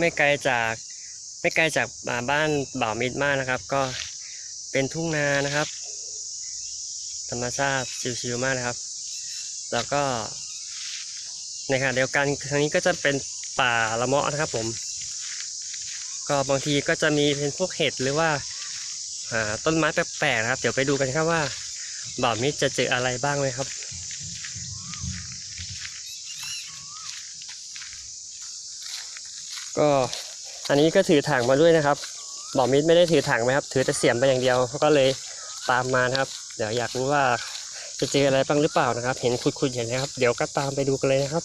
ไม่ไกลจากไม่ไกลจากอ่าบ้านบ่าวมิตรมากนะครับ ก็เป็นทุ่งนานะครับ ธรรมชาติชิวๆมากนะครับ แล้วก็ในขณะเดียวกันทางนี้ก็จะเป็นป่าละเมาะนะครับผม ก็บางทีก็จะมีเป็นพวกเห็ดหรือว่าอ่าต้นไม้แปลกๆนะครับ เดี๋ยวไปดูกันครับว่าบ่าวมิตรจะเจออะไรบ้างเลยครับ ก็อันนี้ก็ถือถังมาด้วยนะครับบ่าวมิตรไม่ได้ถือถังไหมครับ ถือแต่เสียมไปอย่างเดียวก็เลยตามมานะครับ เดี๋ยวอยากรู้ว่าจะเจออะไรบ้างหรือเปล่านะครับ เห็นคุดๆอย่างนี้ครับ เดี๋ยวก็ตามไปดูกันเลยนะครับ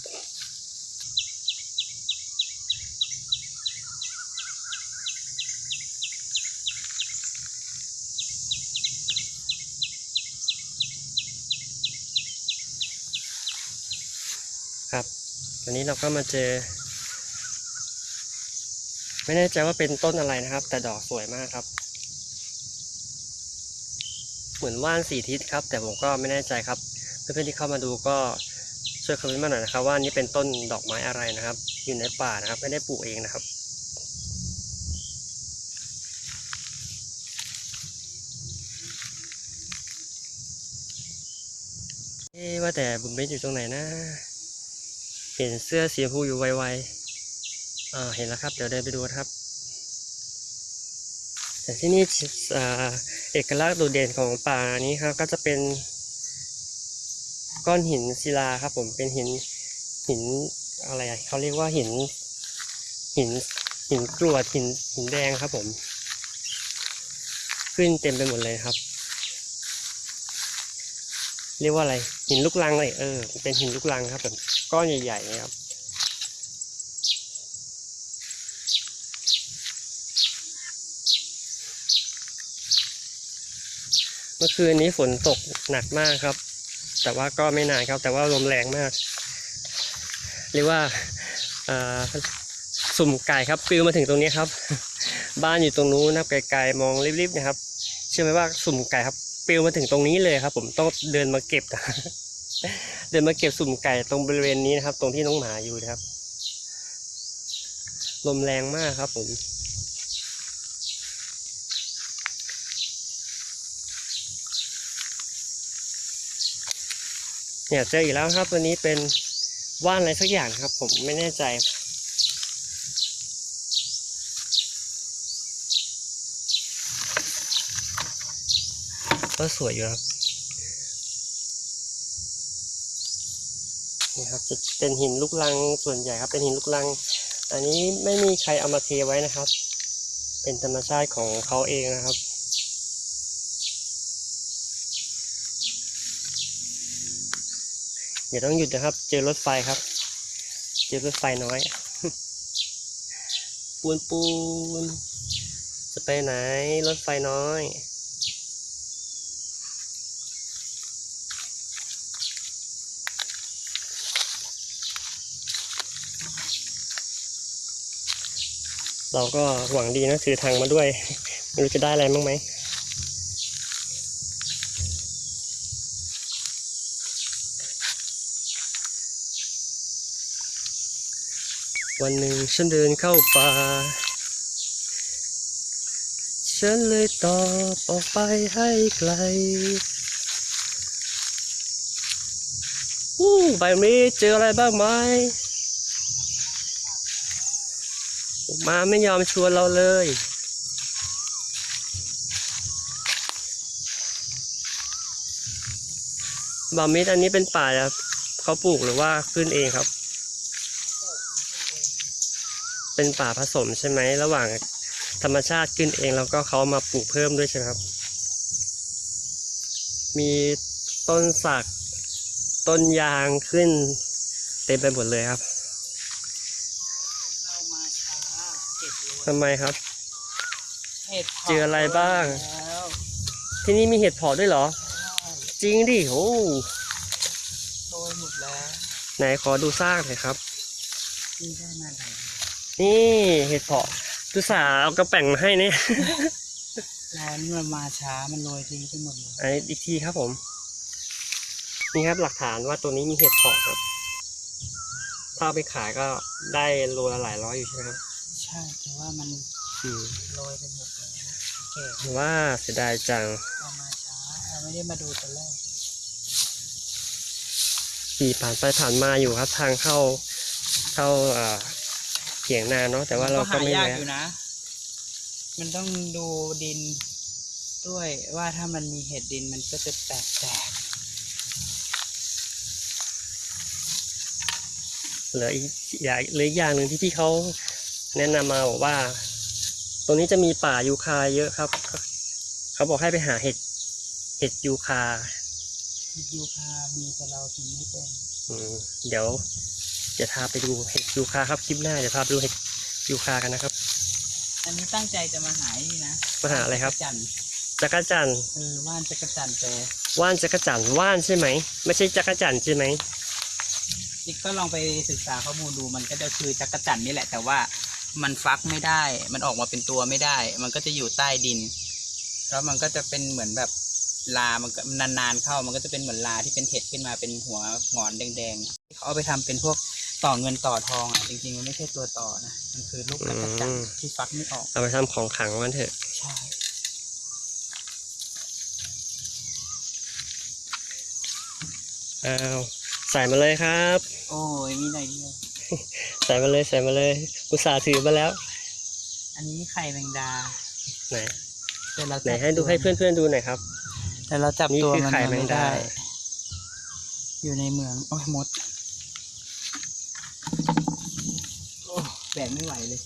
ครับตอนนี้เราก็มาเจอ ไม่แน่ใจว่าเป็นต้นอะไรนะครับ แต่ดอกสวยมากครับ เหมือนว่านสีทิศครับ แต่ผมก็ไม่แน่ใจครับ เพื่อนๆที่เข้ามาดูก็ช่วยคอมเมนต์มาหน่อยนะครับ ว่านี่เป็นต้นดอกไม้อะไรนะครับ อยู่ในป่านะครับ ไม่ได้ปลูกเองนะครับเอ๊ว่าแต่บุญเบสอยู่ตรงไหนนะ เห็นเสื้อสีชมพูอยู่ไวๆ อ่าเห็นแล้วครับ เดี๋ยวเดินไปดูครับ แต่ที่นี่เอกลักษณ์โดดเด่นของป่านี้ครับ ก็จะเป็นก้อนหินศิลาครับ ผมเป็นหินหินอะไรเขาเรียกว่าหินหินหินกรวดหินหินแดงครับผม ขึ้นเต็มไปหมดเลยครับ เรียกว่าอะไรหินลูกรังเลยเออเป็นหินลูกรังครับแบบก้อนใหญ่ๆนะครับ เมื่อคืนนี้ฝนตกหนักมากครับ แต่ว่าก็ไม่นานครับ แต่ว่าลมแรงมาก เรียกว่าสุ่มไก่ครับปลิวมาถึงตรงนี้ครับ บ้านอยู่ตรงนู้นนะไกลๆมองริบๆนะครับ เชื่อไหมว่าสุ่มไก่ครับปลิวมาถึงตรงนี้เลยครับ ผมต้องเดินมาเก็บ เดินมาเก็บสุ่มไก่ตรงบริเวณนี้นะครับ ตรงที่น้องหมาอยู่นะครับ ลมแรงมากครับผม เนี่ยเจออีกแล้วครับตัวนี้เป็นว่านอะไรสักอย่างครับ ผมไม่แน่ใจ ก็สวยอยู่ครับนี่ครับจะเป็นหินลูกลังส่วนใหญ่ครับ เป็นหินลูกลัง อันนี้ไม่มีใครเอามาเทไว้นะครับ เป็นธรรมชาติของเขาเองนะครับ เดี๋ยวต้องหยุดนะครับ เจอรถไฟครับ เจอรถไฟน้อย ปูนปูนจะไปไหนรถไฟน้อยเราก็หวังดีนะถือทางมาด้วย ไม่รู้จะได้อะไรบ้างไหม วันหนึ่งฉันเดินเข้าป่า ฉันเลยตอบออกไปให้ไกลอู้ใบนี้เจออะไรบ้างไหมมาไม่ยอมชวนเราเลย บามิดอันนี้เป็นป่าครับเขาปลูกหรือว่าขึ้นเองครับ เป็นป่าผสมใช่ไหมระหว่างธรรมชาติขึ้นเองแล้วก็เขามาปลูกเพิ่มด้วยใช่ไหมครับ มีต้นสักต้นยางขึ้น เต็มไปหมดเลยครับเรามาช้าเห็ดโรยทำไมครับ เห็ดพาะเจออะไรบ้าง แล้วที่นี่มีเห็ดเพอด้วยเหรอใช่จริงดิโอ้โรยหมดแล้วไหนขอดูซากหน่อยครับนี่ได้มาไหน นี่เห็ดเพาะตุสาห์เอากระแป่งมาให้เนี่ยร้อนมันมาช้ามันโรยทิ้งไปหมดเลยอันนี้อีกทีครับผม นี่ครับหลักฐานว่าตัวนี้มีเห็ดเพาะครับ ถ้าเอาไปขายก็ได้โลละหลายร้อยอยู่ใช่ไหมครับใช่ใช่แต่ว่ามันอืมโรยไปหมดเลยนะแก่ว่าเสียดายจังเรามาช้าเราไม่ได้มาดูตอนแรกขี่ผ่านไปผ่านมาอยู่ครับ ทางเข้าเข้าเอ่อเถียงนาเนาะแต่ว่าเราก็ไม่หายากแวะอยู่นะ มันต้องดูดินด้วยว่าถ้ามันมีเห็ดดินมันก็จะแตกแตกเหลืออีกอย่างเหลืออีกอย่างหนึ่งที่พี่เขาแนะนำมาบอกว่า ตรงนี้จะมีป่ายูคาเยอะครับ เขาบอกให้ไปหาเห็ดเห็ดยูคาเห็ดยูคามีแต่เราถึงไม่เป็น อืมเดี๋ยว จะพาไปดูเห็ดยูคาครับคลิปหน้าเดี๋ยวพาไปดูเห็ดยูคากันนะครับ อันนี้ตั้งใจจะมาหานี่นะมาหาอะไรครับ จันทร์จักรจันทร์เออว่านจักรจันทร์แต่ว่านจักรจันทร์ว่านใช่ไหมไม่ใช่จักรจันทร์ใช่ไหมนี่ก็ลองไปศึกษาข้อมูลดูมันก็จะคือจักรจันทร์นี่แหละ แต่ว่ามันฟักไม่ได้ มันออกมาเป็นตัวไม่ได้ มันก็จะอยู่ใต้ดิน แล้วมันก็จะเป็นเหมือนแบบลา มันก็นานๆเข้า มันก็จะเป็นเหมือนลาที่เป็นเห็ดขึ้นมาเป็นหัวหงอนแดงๆเขาเอาไปทำเป็นพวก ต่อเงินต่อทองอะจริงๆมันไม่ใช่ตัวต่อนะมันคือลูกจักรจันทร์ที่ฟักไม่ออกเอาไปทำของขลังมันเถอะใช่อ้าวใส่มาเลยครับ โอ้ยมีหน่อยเดียวใส่มาเลยใส่มาเลยอุตส่าห์ถือมาแล้ว อันนี้ไข่แมงดาไหนแต่เราไหนจับให้ดูตัวให้เพื่อนๆดูหน่อยครับ แต่เราจับนี่ตัวคือมันไข่มาแมงไม่ดา ได้ อยู่ในเมืองโอ้ยมดโอ้แบกไม่ไหวเลย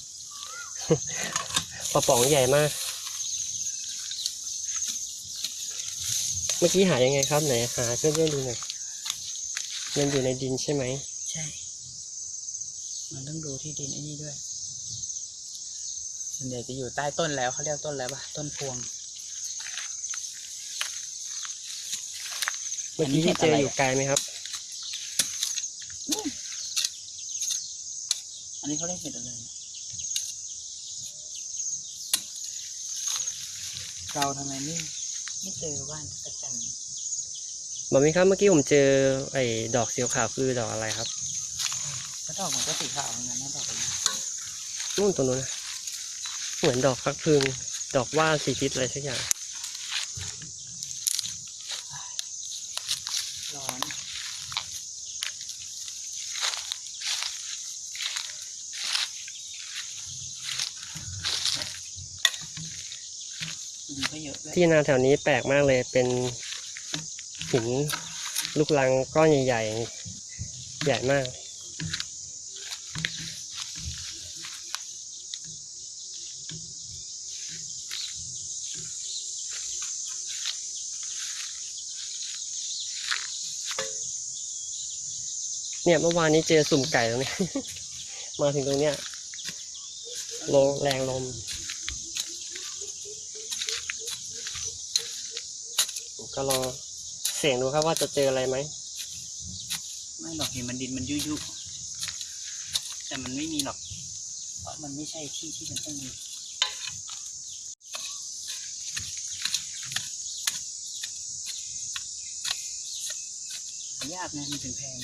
กระป๋องใหญ่มาก เมื่อกี้หายังไงครับไหนหาเพื่อนๆดูหน่อยมันอยู่ในดินใช่ไหม ใช่ มันต้องดูที่ดินไอ้นี่ด้วยส่วนใหญ่จะอยู่ใต้ต้นแล้วเขาเรียกต้นแล้วปะต้นพวง เมื่อกี้ที่เจออยู่ไกลไหมครับ อันนี้เขาเรียกเห็ดอะไรนะเราทำไมไม่ไม่เจอว่านจักรจันทร์บอกไหมครับเมื่อกี้ผมเจอไอ้ดอกสีขาวคือดอกอะไรครับแล้วดอกมันก็สีขาวเหมือนกันนะดอกนี้นู่นตรงนู้นนะเหมือนดอกฟักพึงดอกว่าสีทิศอะไรสักอย่าง ร้อน มัน ก็เยอะเลยที่นาแถวนี้แปลกมากเลยเป็นหินลูกลังก้อนใหญ่ๆ ใหญ่มาก เนี่ยเมื่อวานนี้เจอสุ่มไก่ตรงนี้ มาถึงตรงเนี้ยลมแรงลม ก็ลองเสี่ยงดูครับว่าจะเจออะไรไหมไม่หรอกเห็นมันดินมันยุยุแต่มันไม่มีหรอก เพราะมันไม่ใช่ที่ที่มันต้องมีหายากนะมันถึงแพง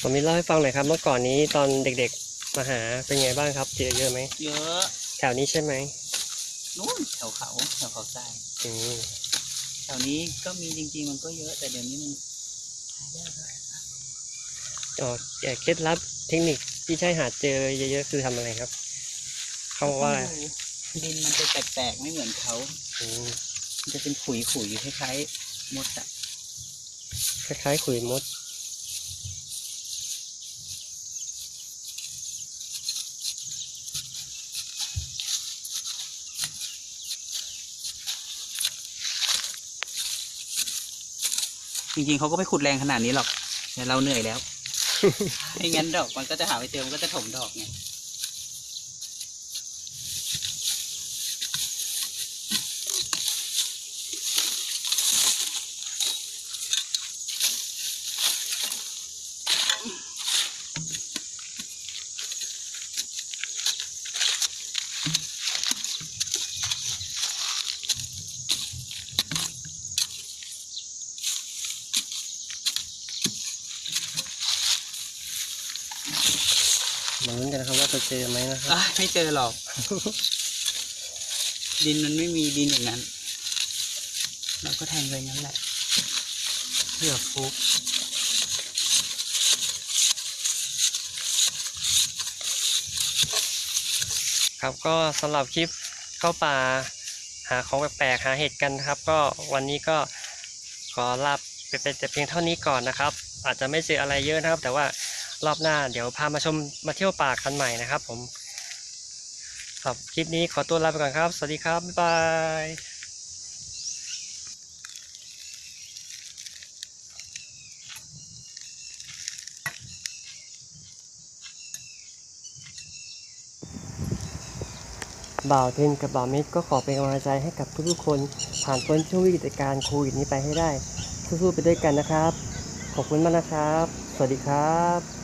ผมมีเล่าให้ฟังหน่อยครับ เมื่อก่อนนี้ตอนเด็กๆมาหาเป็นไงบ้างครับ เจอเยอะไหมเยอะ แถวนี้ใช่ไหมนู่นแถวเขาแถวเขาทรายอืมแถวนี้ก็มีจริง ๆ มันก็เยอะ แต่เดี๋ยวนี้มันหายากเลยอ๋อแก่เคล็ดลับเทคนิคที่ใช้หาเจอเยอะๆคือทำอะไรครับ เขาบอกว่าดินมันจะแตกๆไม่เหมือนเขาอืมมันจะเป็นขุยๆคล้ายๆมดอะคล้ายๆขุยมด จริงๆเขาก็ไม่ขุดแรงขนาดนี้หรอกแต่เราเหนื่อยแล้วไม่งั้นดอกมันก็จะหาไม่เจอมันก็จะถมดอกไง จะเจอไหมนะครับอะไม่เจอหรอก ดินมันไม่มีดินอย่างนั้น เราก็แทงไปงั้นแหละเพื่อฟุกครับก็สำหรับคลิปเข้าป่าหาของแปลกๆหาเห็ดกันนะครับ ก็วันนี้ก็ขอลาไปเป็นแต่เพียงเท่านี้ก่อนนะครับ อาจจะไม่เจออะไรเยอะนะครับ แต่ว่า รอบหน้าเดี๋ยวพามาชมมาเที่ยวป่ากันใหม่นะครับผมสำหรับคลิปนี้ขอตัวลาไปก่อนครับ สวัสดีครับ บ๊ายบายบ่าวเทนกับบ่าวเม็ดก็ขอเป็นกำลังใจให้กับทุกๆคน ผ่านพ้นช่วงวิกฤตการณ์โควิดนี้ไปให้ได้สู้ๆไปด้วยกันนะครับ ขอบคุณมากนะครับ สวัสดีครับ